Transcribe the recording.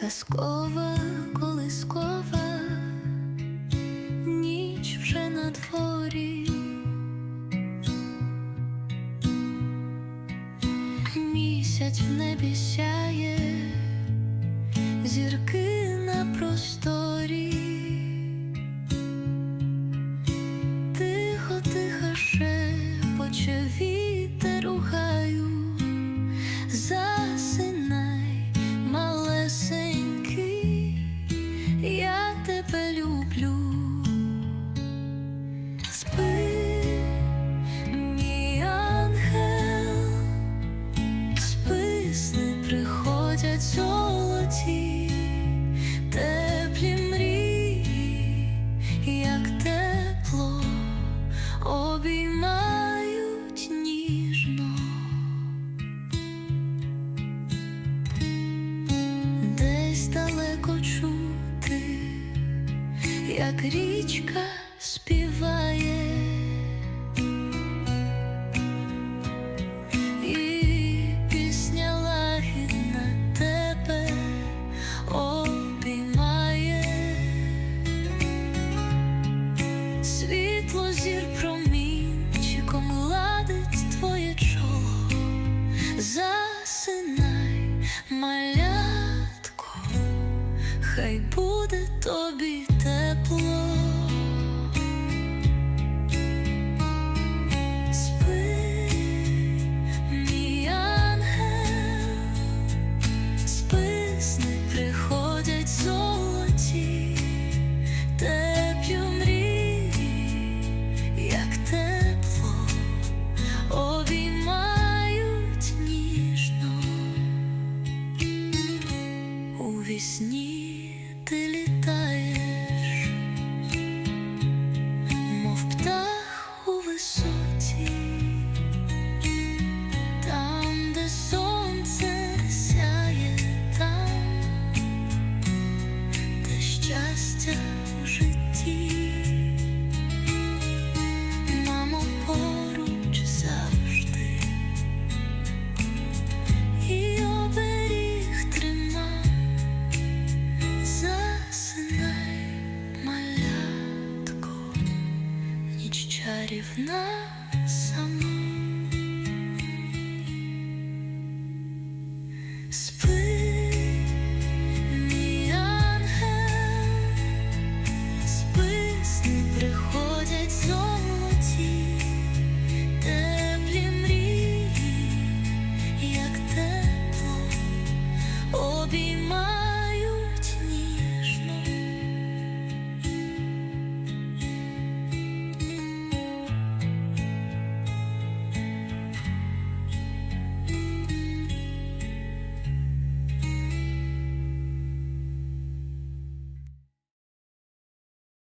казкова, колискова, ніч вже на дворі. Місяць в небі сяє, обіймають ніжно. Десь далеко чути, як річка співає, і пісня лагідна тебе обіймає, світло зір хай буде тобі тепло. Серів нас сама.